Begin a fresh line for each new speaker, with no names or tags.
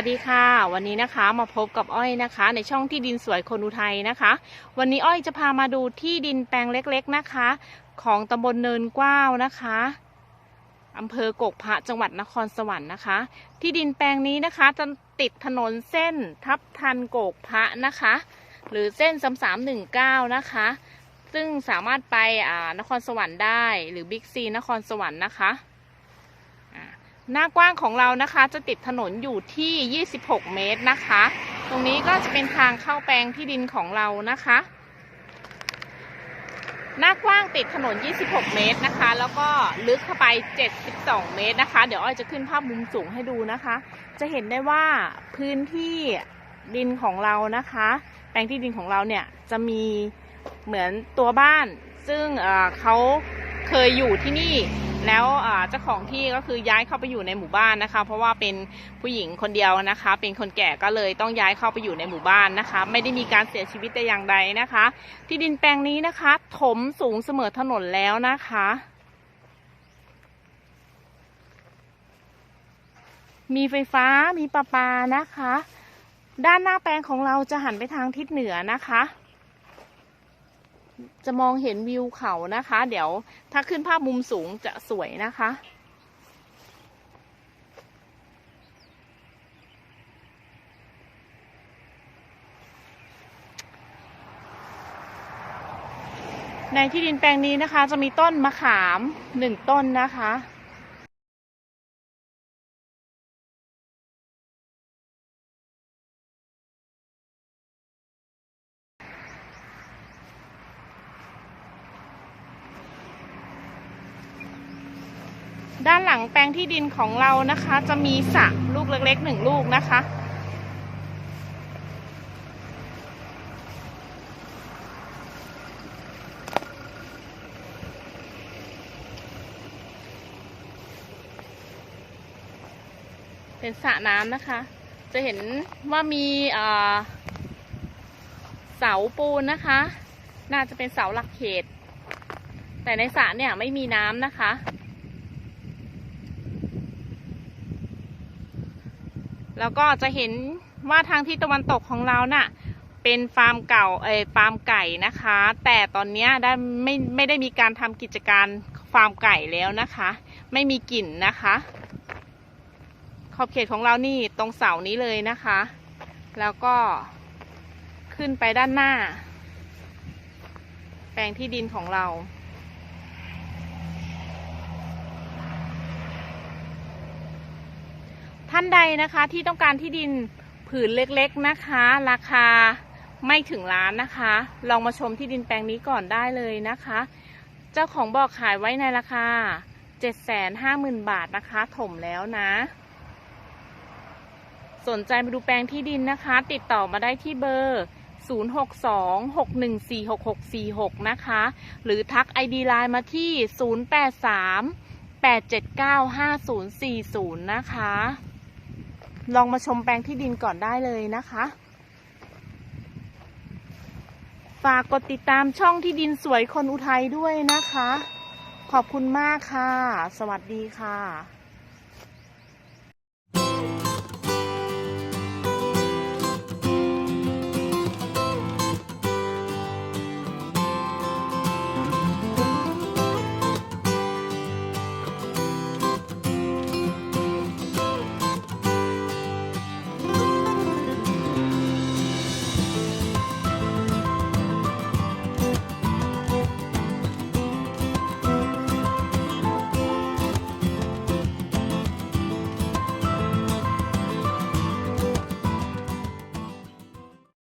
วัสดีค่ะ วันนี้นะคะมาพบกับอ้อยนะคะ ในช่องที่ดินสวยคนอุทัยนะคะ วันนี้อ้อยจะพามาดูที่ดินแปลงเล็กๆนะคะ ของตำบลเนินกว้าวนะคะอำเภอกกพระจังหวัดนครสวรรค์นะคะ ที่ดินแปลงนี้นะคะจะติดถนนเส้นทับทันโกกพระนะคะ หรือเส้นสามสามหนึ่งเก้านะคะ ซึ่งสามารถไปอ่านครสวรรค์ได้ หรือบิ๊กซีนครสวรรค์นะคะ หน้ากว้างของเรานะคะจะติดถนนอยู่ที่ 26 เมตรนะคะ ตรงนี้ก็จะเป็นทางเข้าแปลงที่ดินของเรานะคะ หน้ากว้างติดถนน 26 เมตรนะคะ แล้วก็ลึกเข้าไป 72 เมตรนะคะ เดี๋ยวอ้อยจะขึ้นภาพมุมสูงให้ดูนะคะ จะเห็นได้ว่าพื้นที่ดินของเรานะคะ แปลงที่ดินของเราเนี่ยจะมีเหมือนตัวบ้าน ซึ่งเเขาเคยอยู่ที่นี่ แล้วเจ้าของที่ก็คือย้ายเข้าไปอยู่ในหมู่บ้านนะคะ เพราะว่าเป็นผู้หญิงคนเดียวนะคะ เป็นคนแก่ก็เลยต้องย้ายเข้าไปอยู่ในหมู่บ้านนะคะ ไม่ได้มีการเสียชีวิตแต่อย่างใดนะคะ ที่ดินแปลงนี้นะคะ ถมสูงเสมอถนนแล้วนะคะ มีไฟฟ้ามีประปานะคะ ด้านหน้าแปลงของเราจะหันไปทางทิศเหนือนะคะ จะมองเห็นวิวเขานะคะ เดี๋ยวถ้าขึ้นภาพมุมสูงจะสวยนะคะ ในที่ดินแปลงนี้นะคะ จะมีต้นมะขามหนึ่งต้นนะคะ ด้านหลังแปลงที่ดินของเรานะคะ จะมีสระลูกเล็กๆหนึ่งลูกนะคะ เป็นสระน้ำนะคะ จะเห็นว่ามีเสาปูนนะคะ น่าจะเป็นเสาหลักเขต แต่ในสระเนี่ยไม่มีน้ำนะคะ แล้วก็จะเห็นว่าทางที่ตะวันตกของเราน่ะเป็นฟาร์มเก่าเออฟาร์มไก่นะคะ แต่ตอนนี้ได้ไม่ไม่ได้มีการทำกิจการฟาร์มไก่แล้วนะคะ ไม่มีกลิ่นนะคะ ขอบเขตของเรานี่ตรงเสานี้เลยนะคะ แล้วก็ขึ้นไปด้านหน้า แปลงที่ดินของเราานใดนะคะที่ต้องการที่ดินผืนเล็กๆนะคะ ราคาไม่ถึงล้านนะคะ ลองมาชมที่ดินแปลงนี้ก่อนได้เลยนะคะ เจ้าของบอกขายไว้ในราคา 750,000 บาทนะคะ ถมแล้วนะ สนใจมาดูแปลงที่ดินนะคะ ติดต่อมาได้ที่เบอร์ 0626146646 นะคะ หรือทัก ID ไลน์มาที่ 0838795040 นะคะ ลองมาชมแปลงที่ดินก่อนได้เลยนะคะ ฝากกดติดตามช่องที่ดินสวยคนอุทัยด้วยนะคะ ขอบคุณมากค่ะ สวัสดีค่ะ